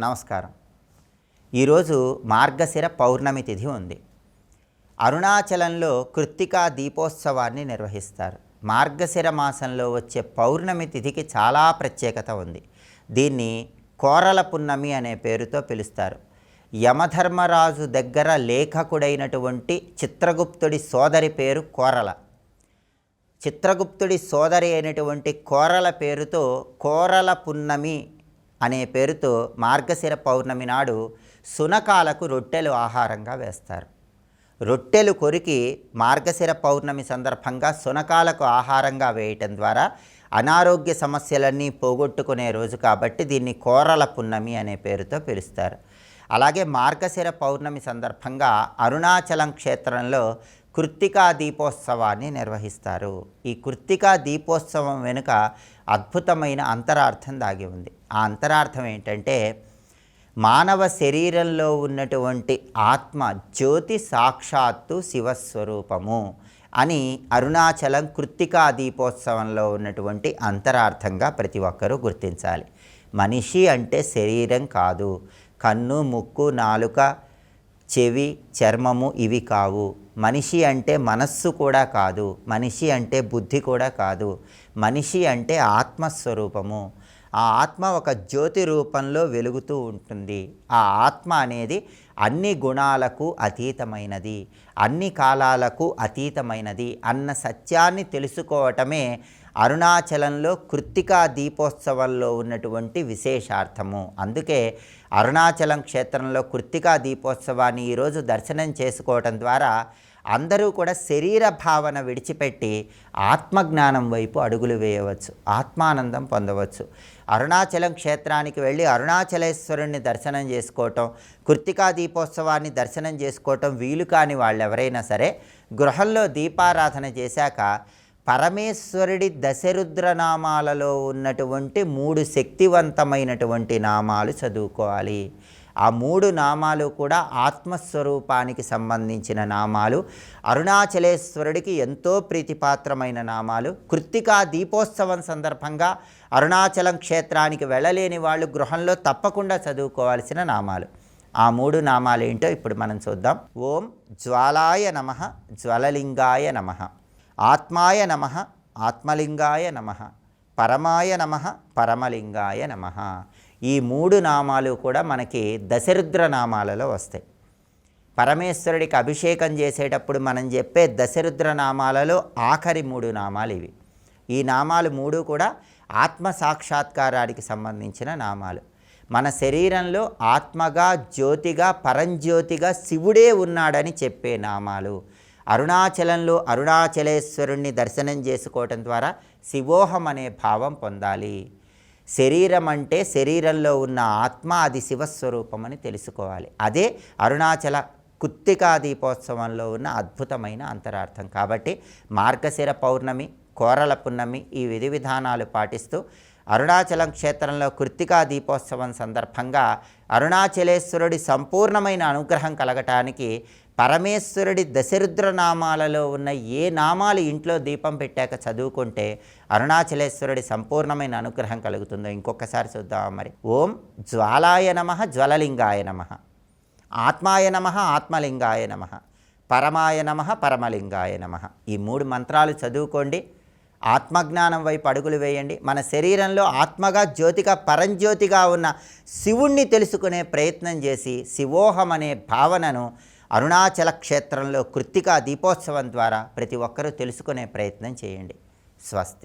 నమస్కారం. ఈరోజు మార్గశిర పౌర్ణమి తిథి ఉంది. అరుణాచలంలో కృత్తికా దీపోత్సవాన్ని నిర్వహిస్తారు. మార్గశిర మాసంలో వచ్చే పౌర్ణమి తిథికి చాలా ప్రత్యేకత ఉంది. దీన్ని కోరల పున్నమి అనే పేరుతో పిలుస్తారు. యమధర్మరాజు దగ్గర లేఖకుడైనటువంటి చిత్రగుప్తుడి సోదరి పేరు కోరల. చిత్రగుప్తుడి సోదరి అయినటువంటి కోరల పేరుతో కోరల పున్నమి అనే పేరుతో మార్గశిర పౌర్ణమి నాడు సునకాలకు రొట్టెలు ఆహారంగా వేస్తారు. రొట్టెలు కొరికి మార్గశిర పౌర్ణమి సందర్భంగా సునకాలకు ఆహారంగా వేయటం ద్వారా అనారోగ్య సమస్యలన్నీ పోగొట్టుకునే రోజు కాబట్టి దీన్ని కోరల పున్నమి అనే పేరుతో పిలుస్తారు. అలాగే మార్గశిర పౌర్ణమి సందర్భంగా అరుణాచలం క్షేత్రంలో కృత్తికా దీపోత్సవాన్ని నిర్వహిస్తారు. ఈ కృత్తికా దీపోత్సవం వెనుక అద్భుతమైన అంతరార్థం దాగి ఉంది. ఆ అంతరార్థం ఏంటంటే మానవ శరీరంలో ఉన్నటువంటి ఆత్మ జ్యోతి సాక్షాత్తు శివస్వరూపము అని అరుణాచలం కృత్తికా దీపోత్సవంలో ఉన్నటువంటి అంతరార్థంగా ప్రతి ఒక్కరూ గుర్తించాలి. మనిషి అంటే శరీరం కాదు. కన్ను ముక్కు నాలుక చెవి చర్మము ఇవి కావు. మనిషి అంటే మనస్సు కూడా కాదు మనిషి అంటే బుద్ధి కూడా కాదు మనిషి అంటే ఆత్మస్వరూపము. ఆ ఆత్మ ఒక జ్యోతి రూపంలో వెలుగుతూ ఉంటుంది. ఆ ఆత్మ అనేది అన్ని గుణాలకు అతీతమైనది అన్ని కాలాలకు అతీతమైనది అన్న సత్యాన్ని తెలుసుకోవటమే అరుణాచలంలో కృత్తికా దీపోత్సవంలో ఉన్నటువంటి విశేషార్థము. అందుకే అరుణాచలం క్షేత్రంలో కృత్తికా దీపోత్సవాన్ని ఈరోజు దర్శనం చేసుకోవటం ద్వారా అందరూ కూడా శరీర భావన విడిచిపెట్టి ఆత్మజ్ఞానం వైపు అడుగులు వేయవచ్చు ఆత్మానందం పొందవచ్చు. అరుణాచలం క్షేత్రానికి వెళ్ళి అరుణాచలేశ్వరుణ్ణి దర్శనం చేసుకోవటం కృత్తికా దీపోత్సవాన్ని దర్శనం చేసుకోవటం వీలు కాని వాళ్ళు ఎవరైనా సరే గృహంలో దీపారాధన చేశాక పరమేశ్వరుడి దశరుద్ర నామాలలో ఉన్నటువంటి మూడు శక్తివంతమైనటువంటి నామాలు చదువుకోవాలి. ఆ మూడు నామాలు కూడా ఆత్మస్వరూపానికి సంబంధించిన నామాలు. అరుణాచలేశ్వరుడికి ఎంతో ప్రీతిపాత్రమైన నామాలు. కృత్తికా దీపోత్సవం సందర్భంగా అరుణాచలం క్షేత్రానికి వెళ్ళలేని వాళ్ళు గృహంలో తప్పకుండా చదువుకోవాల్సిన నామాలు. ఆ మూడు నామాలు ఏంటో ఇప్పుడు మనం చూద్దాం. ఓం జ్వాలాయ నమ జ్వలలింగాయ నమ. ఆత్మాయ నమ ఆత్మలింగాయ నమ. పరమాయ నమ పరమలింగాయ నమ. ఈ మూడు నామాలు కూడా మనకి దశరుద్ర నామాలలో వస్తాయి. పరమేశ్వరుడికి అభిషేకం చేసేటప్పుడు మనం చెప్పే దశరుద్ర నామాలలో ఆఖరి మూడు నామాలు ఇవి. ఈ నామాలు మూడు కూడా ఆత్మ సాక్షాత్కారానికి సంబంధించిన నామాలు. మన శరీరంలో ఆత్మగా జ్యోతిగా పరంజ్యోతిగా శివుడే ఉన్నాడని చెప్పే నామాలు. అరుణాచలంలో అరుణాచలేశ్వరుణ్ణి దర్శనం చేసుకోవటం ద్వారా శివోహం అనే భావం పొందాలి. శరీరం అంటే శరీరంలో ఉన్న ఆత్మ అది శివస్వరూపం అని తెలుసుకోవాలి. అదే అరుణాచల కుత్తికా దీపోత్సవంలో ఉన్న అద్భుతమైన అంతరార్థం. కాబట్టి మార్గశిర పౌర్ణమి కోరల పున్నమి ఈ విధి విధానాలు పాటిస్తూ అరుణాచలం క్షేత్రంలో కృత్తికా దీపోత్సవం సందర్భంగా అరుణాచలేశ్వరుడి సంపూర్ణమైన అనుగ్రహం కలగటానికి పరమేశ్వరుడి దశరుద్ర నామాలలో ఉన్న ఏ నామాలు ఇంట్లో దీపం పెట్టాక చదువుకుంటే అరుణాచలేశ్వరుడి సంపూర్ణమైన అనుగ్రహం కలుగుతుందో ఇంకొకసారి చూద్దాం మరి. ఓం జ్వాలాయ నమ జ్వలలింగాయ నమ. ఆత్మాయ నమ ఆత్మలింగాయ నమ. పరమాయ నమ పరమలింగాయ నమ. ఈ మూడు మంత్రాలు చదువుకోండి. ఆత్మజ్ఞానం వైపు అడుగులు వేయండి. మన శరీరంలో ఆత్మగా జ్యోతిగా పరంజ్యోతిగా ఉన్న శివుణ్ణి తెలుసుకునే ప్రయత్నం చేసి శివోహం అనే భావనను అరుణాచల క్షేత్రంలో కృత్తికా దీపోత్సవం ద్వారా ప్రతి ఒక్కరూ తెలుసుకునే ప్రయత్నం చేయండి. స్వస్తి.